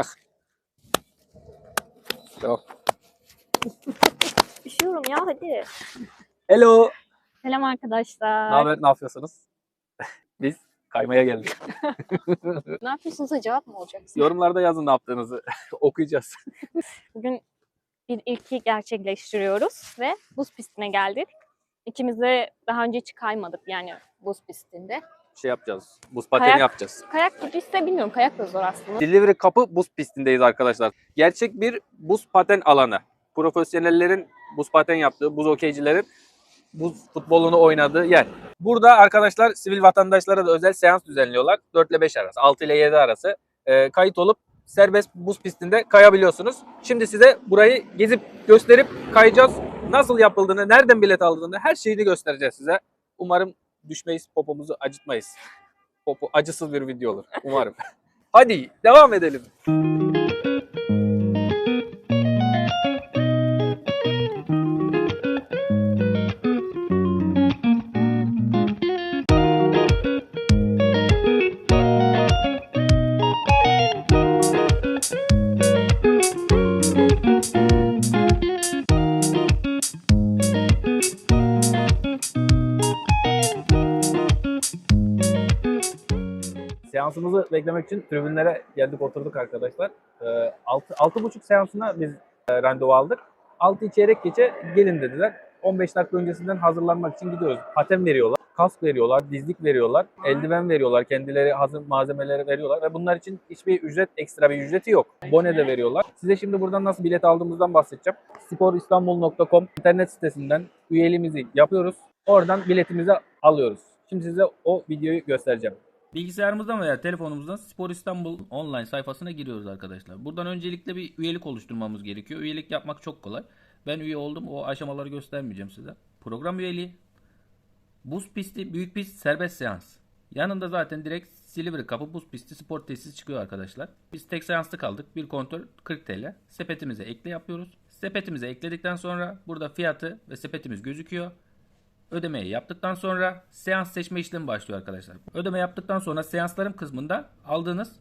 Çak. Devam. Üşüyorum ya hadi. Hello. Selam arkadaşlar. Ne haber? Ne yapıyorsunuz? Biz kaymaya geldik. Ne yapıyorsunuz? Cevap mı olacaksın? Yorumlarda yazın ne yaptığınızı. Okuyacağız. Bugün bir ilki gerçekleştiriyoruz ve buz pistine geldik. İkimiz de daha önce hiç kaymadık yani buz pistinde. Şey yapacağız. Buz pateni Kayak- yapacağız. Kayak gibiyse bilmiyorum. Kayak da zor aslında. Delivery Kapı buz pistindeyiz arkadaşlar. Gerçek bir buz paten alanı. Profesyonellerin buz paten yaptığı, buz okeycilerin buz futbolunu oynadığı yer. Burada arkadaşlar sivil vatandaşlara da özel seans düzenliyorlar. 4 ile 5 arası, 6 ile 7 arası e, kayıt olup serbest buz pistinde kayabiliyorsunuz. Şimdi size burayı gezip gösterip kayacağız. Nasıl yapıldığını, nereden bilet aldığını her şeyini göstereceğiz size. Umarım düşmeyiz, popomuzu acıtmayız. Popo acısız bir video olur umarım. Hadi devam edelim. Seansımızı beklemek için tribünlere geldik oturduk arkadaşlar. Altı, altı buçuk seansına biz e, randevu aldık. Altı çeyrek geçe gelin dediler. 15 dakika öncesinden hazırlanmak için gidiyoruz. Paten veriyorlar, kask veriyorlar, dizlik veriyorlar, eldiven veriyorlar, kendileri hazır malzemeleri veriyorlar ve bunlar için hiçbir ücret, ekstra bir ücreti yok. Bone de veriyorlar. Size şimdi buradan nasıl bilet aldığımızdan bahsedeceğim. sporistanbul.com internet sitesinden üyeliğimizi yapıyoruz. Oradan biletimizi alıyoruz. Şimdi size o videoyu göstereceğim. Bilgisayarımızdan veya telefonumuzdan Spor İstanbul online sayfasına giriyoruz arkadaşlar. Buradan öncelikle bir üyelik oluşturmamız gerekiyor. Üyelik yapmak çok kolay. Ben üye oldum. O aşamaları göstermeyeceğim size. Program üyeliği. Buz pisti, büyük pist, serbest seans. Yanında zaten direkt Silivri Kapı Buz Pisti Spor Tesisi çıkıyor arkadaşlar. Biz tek seanslı kaldık. Bir kontrol 40 TL. Sepetimize ekle yapıyoruz. Sepetimize ekledikten sonra burada fiyatı ve sepetimiz gözüküyor. Ödemeyi yaptıktan sonra seans seçme işlemi başlıyor arkadaşlar. Ödeme yaptıktan sonra seanslarım kısmında aldığınız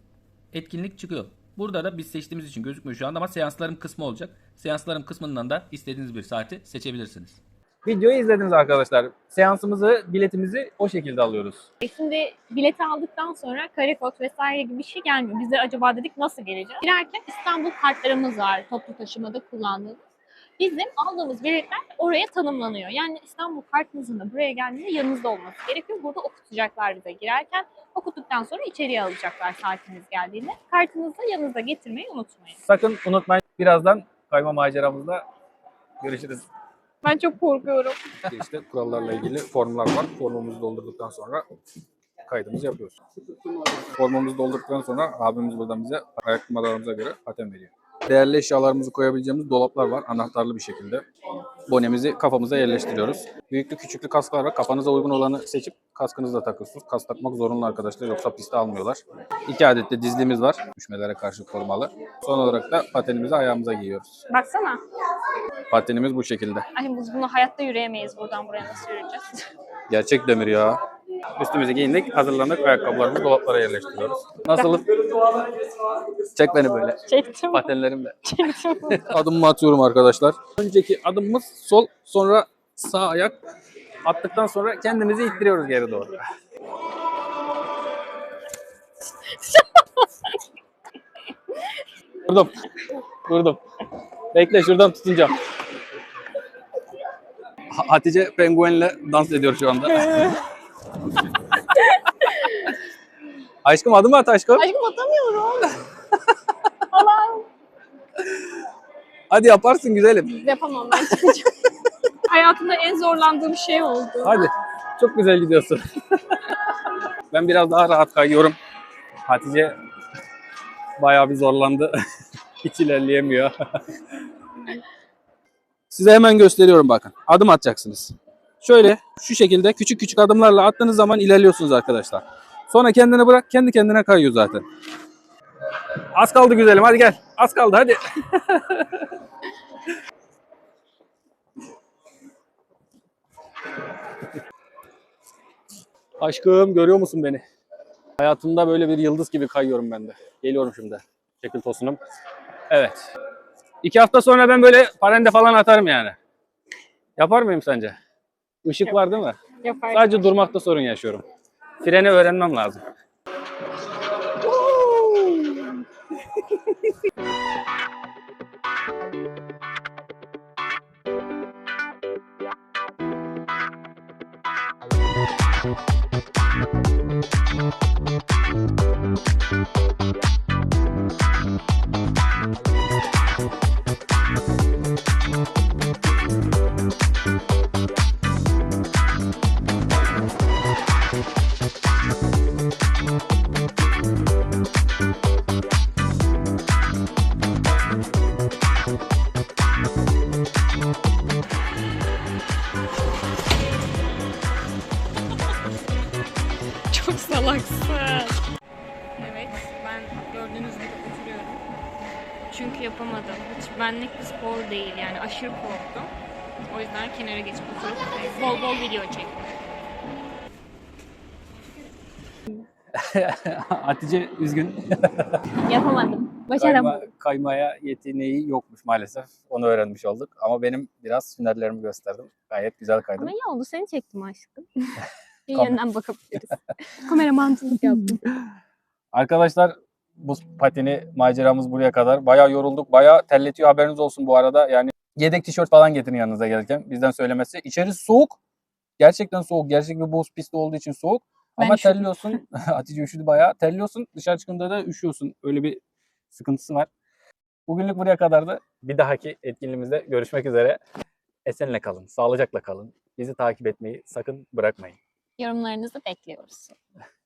etkinlik çıkıyor. Burada da biz seçtiğimiz için gözükmüyor şu anda ama seanslarım kısmı olacak. Seanslarım kısmından da istediğiniz bir saati seçebilirsiniz. Videoyu izlediniz arkadaşlar. Seansımızı, biletimizi o şekilde alıyoruz. E Şimdi bileti aldıktan sonra kare kod vesaire gibi bir şey gelmiyor. Biz de acaba dedik nasıl geleceğiz? Girerken İstanbul kartlarımız var toplu taşımada kullandığımız. Bizim aldığımız biletler oraya tanımlanıyor. Yani İstanbul kartınızın da buraya geldiğinde yanınızda olması gerekiyor. Burada okutacaklar bize girerken. Okuttuktan sonra içeriye alacaklar saatiniz geldiğinde. Kartınızı da yanınızda getirmeyi unutmayın. Sakın unutmayın. Birazdan kayma maceramızda görüşürüz. Ben çok korkuyorum. İşte kurallarla ilgili formlar var. Formumuzu doldurduktan sonra kaydımızı yapıyoruz. Formumuzu doldurduktan sonra abimiz buradan bize ayak numaralarımıza göre paten veriyor. Değerli eşyalarımızı koyabileceğimiz dolaplar var anahtarlı bir şekilde. Bonemizi kafamıza yerleştiriyoruz. Büyüklü küçüklü kasklar var. Kafanıza uygun olanı seçip kaskınızla takıyorsunuz. Kask takmak zorunlu arkadaşlar yoksa piste almıyorlar. İki adet de dizliğimiz var. Düşmelere karşı korumalı. Son olarak da patenimizi ayağımıza giyiyoruz. Baksana. Patenimiz bu şekilde. Ay biz bunu hayatta yürüyemeyiz buradan buraya nasıl yürüyeceğiz? Gerçek demir ya. Üstümüzü giyindik, hazırlandık, ayakkabılarımızı dolaplara yerleştiriyoruz. Nasıl? Çek beni böyle. Çektim. Patenlerimle. Çektim. Adımımı atıyorum arkadaşlar. Önceki adımımız sol, sonra sağ ayak. Attıktan sonra kendimizi ittiriyoruz geri doğru. Vurdum. Vurdum. Bekle şuradan tutunacağım. Ha- Hatice penguenle dans ediyor şu anda. aşkım adım at aşkım. Aşkım atamıyorum. Allah'ım. Hadi yaparsın güzelim. Yapamam ben çıkacağım. Hayatımda en zorlandığım şey oldu. Hadi. Çok güzel gidiyorsun. ben biraz daha rahat kayıyorum. Hatice bayağı bir zorlandı. Hiç ilerleyemiyor. Size hemen gösteriyorum bakın. Adım atacaksınız. Şöyle şu şekilde küçük küçük adımlarla attığınız zaman ilerliyorsunuz arkadaşlar. Sonra kendini bırak kendi kendine kayıyor zaten. Az kaldı güzelim hadi gel. Az kaldı hadi. Aşkım görüyor musun beni? Hayatımda böyle bir yıldız gibi kayıyorum ben de. Geliyorum şimdi. Şekil tosunum. Evet. İki hafta sonra ben böyle parende falan atarım yani. Yapar mıyım sence? Işık var değil mi? Yaparsın. Sadece durmakta sorun yaşıyorum. Freni öğrenmem lazım. Çok salaksın. Evet, ben gördüğünüz gibi oturuyorum. Çünkü yapamadım. Hiç benlik bir spor değil yani aşırı korktum. O yüzden kenara geçip oturup bol bol video çektim. Hatice üzgün. Yapamadım. Başaramadım. Kayma, kaymaya yeteneği yokmuş maalesef. Onu öğrenmiş olduk. Ama benim biraz hünerlerimi gösterdim. Gayet güzel kaydım. Ama iyi oldu. Seni çektim aşkım. Bir Kam- yönden bakabiliriz. Kameramancılık yaptım. Arkadaşlar buz pateni maceramız buraya kadar. Bayağı yorulduk. Bayağı terletiyor haberiniz olsun bu arada. Yani yedek tişört falan getirin yanınıza gelirken. Bizden söylemesi. İçerisi soğuk. Gerçekten soğuk. Gerçek bir buz pisti olduğu için soğuk. Ben Ama üşüdüm. terliyorsun. Hatice üşüdü bayağı. Terliyorsun. Dışarı çıktığında da üşüyorsun. Öyle bir sıkıntısı var. Bugünlük buraya kadardı. Bir dahaki etkinliğimizde görüşmek üzere. Esenle kalın. Sağlıcakla kalın. Bizi takip etmeyi sakın bırakmayın. Yorumlarınızı bekliyoruz.